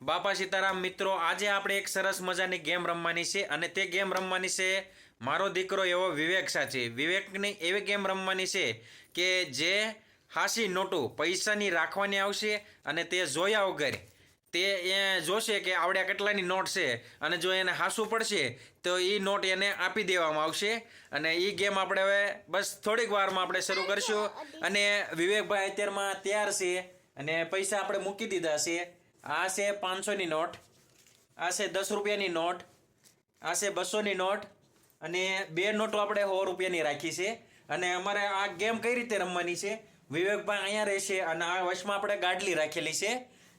બાપા સીતારામ, મિત્રો, આજે આપણે એક સરસ મજાની ગેમ રમવાની છે અને તે ગેમ રમવાની છે મારો દીકરો એવો વિવેક સાચી વિવેકની એવી ગેમ રમવાની છે કે જે હાસી નોટો પૈસાની રાખવાની આવશે અને તે જોયા વગર તે એ જોશે કે આવડ્યા કેટલાની નોટ છે અને જો એને હાસું પડશે તો એ નોટ એને આપી દેવામાં આવશે અને એ ગેમ આપણે હવે બસ થોડીક વારમાં આપણે શરૂ કરીશું અને વિવેકભાઈ અત્યારમાં તૈયાર છે અને પૈસા આપણે મૂકી દીધા છે. આ છે પાંચસોની નોટ, આ છે દસ રૂપિયાની નોટ, આ છે બસોની નોટ અને બે નોટો આપણે સો રૂપિયાની રાખી છે. અને અમારે આ ગેમ કઈ રીતે રમવાની છે? વિવેકભાઈ અહીંયા રહેશે અને આ વશમાં આપણે ગાડલી રાખેલી છે.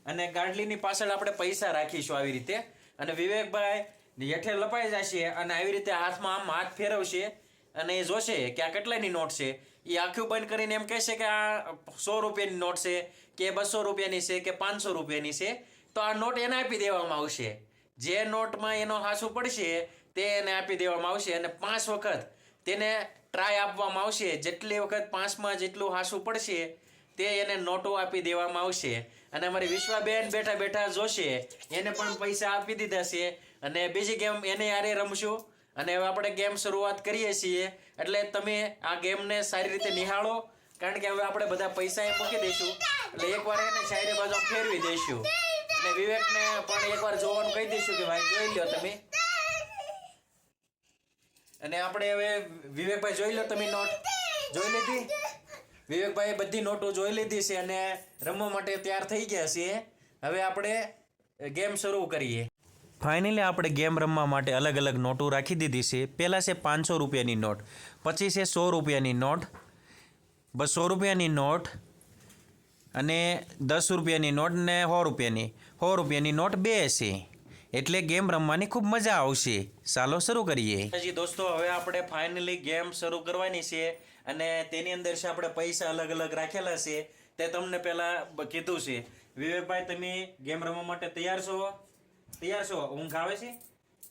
અને ગાડલીની પાછળ આપણે પૈસા રાખીશું આવી રીતે. અને વિવેકભાઈ હેઠે લપાઈ જશે અને આવી રીતે હાથમાં આમ હાથ ફેરવશે. અને એ જોશે કે આ કેટલાની નોટ છે. એ આખું બંધ કરીને એમ કહેશે કે આ સો રૂપિયાની નોટ છે, કે બસો રૂપિયાની છે, કે પાંચસો રૂપિયાની છે. તો આ નોટ એને આપી દેવામાં આવશે. જે નોટમાં એનો હાસું પડશે, તે એને આપી દેવામાં આવશે અને પાંચ વખત તેને ટ્રાય આપવામાં આવશે. જેટલી વખત પાંચમાં જેટલું હાસું પડશે, તે એને નોટો આપી દેવામાં આવશે. અને અમારી વિશ્વાબેન બેઠા બેઠા જોશે, એને પણ પૈસા આપી દીધા છે. અને બીજી ગેમ એને યારે રમશું? અને હવે આપણે ગેમ શરૂઆત કરીએ છીએ. એટલે તમે આ ગેમને સારી રીતે નિહાળો. કારણ કે હવે આપણે બધા પૈસા એ મૂકી દઈશું. એટલે એકવાર એને સાઈડે બાજુ ફેરવી દઈશું. અને વિવેકને પણ એકવાર જોવાનું કહી દઈશું કે ભાઈ જોઈ લ્યો તમે. અને આપણે હવે વિવેકભાઈ જોઈ લો તમે નોટ. જોઈ લીધી? વિવેકભાઈ બધી નોટો જોઈ લીધી છે અને રમવા માટે તૈયાર થઈ ગયા છે હવે આપણે ગેમ શરૂ કરીએ. ફાઇનલી આપણે ગેમ રમવા માટે અલગ અલગ નોટો રાખી દીધી છે. પહેલાં છે પાંચસો રૂપિયાની નોટ, પછી છે સો રૂપિયાની નોટ, બસો રૂપિયાની નોટ અને દસ રૂપિયાની નોટ ને સો રૂપિયાની. સો રૂપિયાની નોટ બે છે. એટલે ગેમ રમવાની ખૂબ મજા આવશે. ચાલો શરૂ કરીએ. હજી દોસ્તો, હવે આપણે ફાઇનલી ગેમ શરૂ કરવાની છે અને તેની અંદર છે આપણે પૈસા અલગ અલગ રાખેલા છે. તે તમને પહેલાં કીધું છે. વિવેકભાઈ, તમે ગેમ રમવા માટે તૈયાર છો? તૈયાર છો? ઊંઘ આવે છે?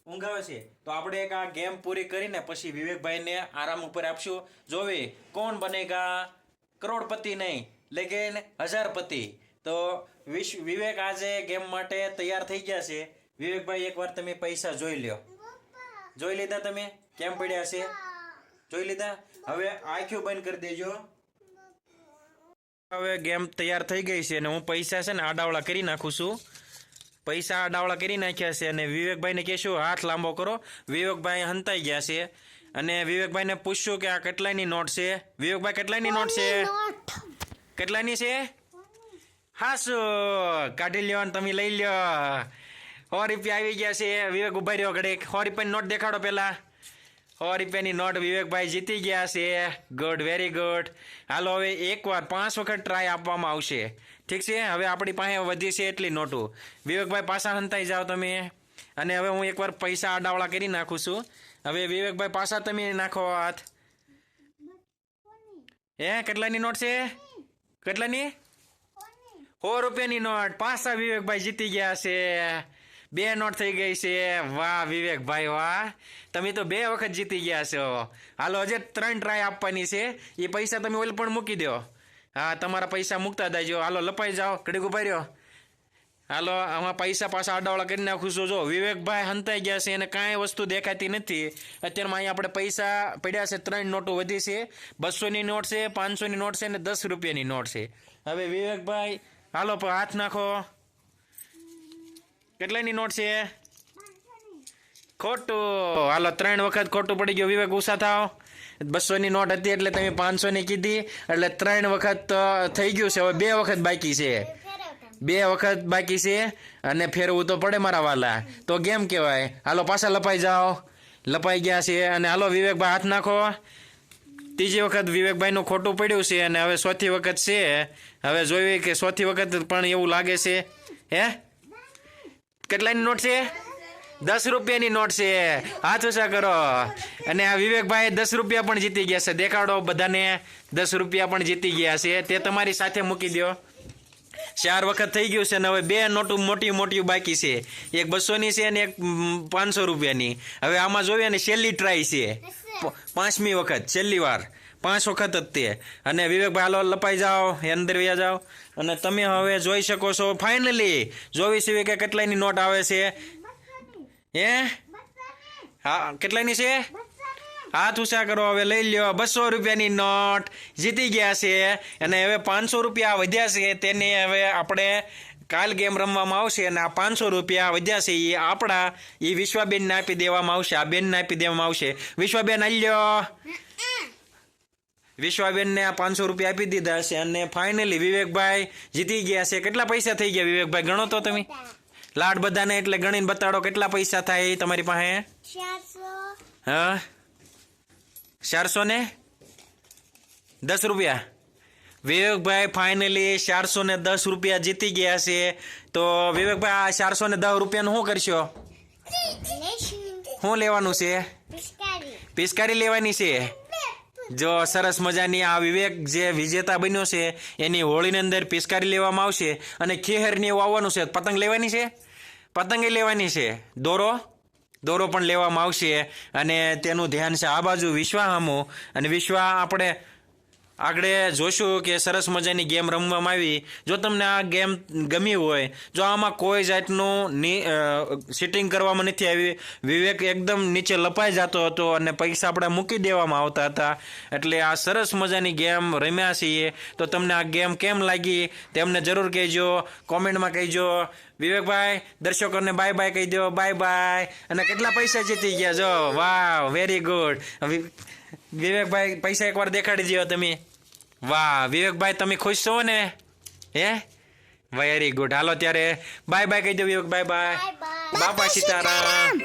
ઊંઘ આવે છે. તો આપણે એક આ ગેમ પૂરી કરીને પછી વિવેકભાઈને આરામ ઉપર આપશું. જોવે, કોણ બનેગા? કરોડપતિ નહીં લેકિન હજારપતિ. તો વિશ, વિવેક આજે ગેમ માટે તૈયાર થઈ ગયા છે. વિવેકભાઈ, એકવાર તમે પૈસા જોઈ લ્યો. જોઈ લીધા તમે? કેમ પડ્યા છે? જોઈ લીધા? હવે આંખ્યું બંધ કરી દેજો. હવે ગેમ તૈયાર થઈ ગઈ છે અને હું પૈસા છે ને આડાવડા કરી નાખું છું. પૈસા અડાવળા કરી નાખ્યા છે અને વિવેકભાઈને કહેશું હાથ લાંબો કરો. વિવેકભાઈ હંતાઈ ગયા છે અને વિવેકભાઈને પૂછશું કે આ કેટલાની નોટ છે? વિવેકભાઈ કેટલાની નોટ છે? કેટલાની છે? હાસો કાઢી લ્યો અને તમે લઈ લ્યો. સો રૂપિયા આવી ગયા છે. વિવેક ઊભા રહ્યો ઘડીક. સો રૂપિયાની નોટ દેખાડો પેલા સો રૂપિયાની નોટ વિવેકભાઈ જીતી ગયા છે. ગુડ વેરી ગુડ હાલો, હવે એકવાર, પાંચ વખત ટ્રાય આપવામાં આવશે. ઠીક છે? હવે આપણી પાસે વધી છે એટલી નોટો. વિવેકભાઈ પાછા હંતાઈ જાઓ તમે. અને હવે હું એકવાર પૈસા આડાવડા કરી નાખું છું. હવે વિવેકભાઈ પાછા તમે નાખો હાથ. હે, કેટલાની નોટ છે? કેટલાની? સો રૂપિયાની નોટ. પાછા વિવેકભાઈ જીતી ગયા છે. બે નોટ થઈ ગઈ છે. વાહ, વિવેકભાઈ, વાહ. તમે તો બે વખત જીતી ગયા છો. હાલો, હજે ત્રણ ટ્રાય આપવાની છે. એ પૈસા તમે ઓલ પણ મૂકી દો. હા, તમારા પૈસા મૂકતા દેજો હાલો, લપાઈ જાઓ. કડીક ઊભા રહ્યો. હાલો, આમાં પૈસા પાછા અડાવડા કરી નાખું છું. જો, વિવેકભાઈ હંતાઈ ગયા છે. અને કાંઈ વસ્તુ દેખાતી નથી. અત્યારમાં અહીંયા આપણે પૈસા પડ્યા છે. ત્રણ નોટો વધી છે. બસોની નોટ છે, પાંચસોની નોટ છે અને દસ રૂપિયાની નોટ છે. હવે વિવેકભાઈ, હાલો પણ હાથ નાખો. કેટલાની નોટ છે ખોટું. હાલો, ત્રણ વખત ખોટું પડી ગયું. વિવેક ઉષા થાવ. બસોની નોટ હતી એટલે તમે પાંચસોની કીધી. એટલે ત્રણ વખત થઈ ગયું છે. હવે બે વખત બાકી છે. બે વખત બાકી છે અને ફેરવું તો પડે મારા વાલા. તો ગેમ કહેવાય? હાલો, પાછા લપાઈ જાઓ. લપાઈ ગયા છે અને હાલો, વિવેકભાઈ, હાથ નાખો. ત્રીજી વખત વિવેકભાઈનું ખોટું પડ્યું છે અને હવે ચોથી વખત છે. હવે જોઈએ કે ચોથી વખત પણ એવું લાગે છે. હે? કેટલાની નોટ છે? દસ રૂપિયાની નોટ છે. હાથ ઓછા કરો. અને આ વિવેકભાઈ દસ રૂપિયા પણ જીતી ગયા છે. દેખાડો બધાને. દસ રૂપિયા પણ જીતી ગયા છે. તે તમારી સાથે મૂકી દો ચાર વખત થઈ ગયું છે ને હવે બે નોટું મોટી મોટી બાકી છે. એક બસોની છે અને એક પાંચસો રૂપિયાની. હવે આમાં જોઈએ ને છેલ્લી ટ્રાય છે. પાંચમી વખત, છેલ્લી વાર. પાંચ વખત જ તે. અને વિવેકભાઈ હાલો, લપાઈ જાઓ અંદર વ્યા જાઓ. અને તમે હવે જોઈ શકો છો ફાઇનલી જોવી છે કે કેટલાની નોટ આવે છે? હે? હા કેટલાની છે? હાથ ઊંચા કરો હવે લઈ લ્યો. બસો રૂપિયાની નોટ જીતી ગયા છે અને હવે પાંચસો રૂપિયા વધ્યા છે. તેને હવે આપણે કાલ ગેમ રમવામાં આવશે અને આ પાંચસો રૂપિયા વધ્યા છે. એ આપણા એ વિશ્વાબેનને આપી દેવામાં આવશે. આ બેનને આપી દેવામાં આવશે. વિશ્વાબેન આલ્યો વિશ્વાબેનને આ પાંચસો રૂપિયા આપી દીધા છે અને ફાઇનલી વિવેકભાઈ જીતી ગયા છે. કેટલા પૈસા થઈ ગયા વિવેકભાઈ? ગણો તો તમે. લાડ બધાને એટલે ગણીને બતાડો કેટલા પૈસા થાય તમારી પાસે? હા? ચારસો ને દસ રૂપિયા. વિવેકભાઈ ફાઇનલી ચારસો ને દસ રૂપિયા જીતી ગયા છે. તો વિવેકભાઈ, આ ચારસો ને દસ રૂપિયાનું શું કરશો? શું લેવાનું છે? પિચકારી લેવાની છે. જો સરસ મજાની આ વિવેક જે વિજેતા બન્યો છે, એની હોળીની અંદર પિચકારી લેવામાં આવશે અને ખેહરની એવું આવવાનું છે. પતંગ લેવાની છે? પતંગે લેવાની છે. દોરો. દોરો પણ લેવામાં આવશે અને તેનું ધ્યાન છે આ બાજુ વિશ્વા અને વિશ્વા, આપણે આગળ જોશું કે સરસ મજાની ગેમ રમવામાં આવી. જો તમને આ ગેમ ગમી હોય, જો આમાં કોઈ જાતનું સિટિંગ કરવામાં નથી આવી, વિવેક એકદમ નીચે લપાઈ જતો હતો અને પૈસા આપણે મૂકી દેવામાં આવતા હતા. એટલે આ સરસ મજાની ગેમ રમ્યા છીએ. તો તમને આ ગેમ કેમ લાગી તેમને જરૂર કહેજો. કોમેન્ટમાં કહેજો. વિવેકભાઈ દર્શકોને બાય બાય કહી દો બાય બાય અને કેટલા પૈસા જીતી ગયા જો? વાહ વેરી ગુડ વિવેકભાઈ પૈસા એકવાર દેખાડી દો તમે. વાહ વિવેકભાઈ તમે ખુશ છો ને? હે? વેરી ગુડ હાલો ત્યારે બાય બાય કહી દો Vivek. Bye bye bye bye બાપા સીતારામ.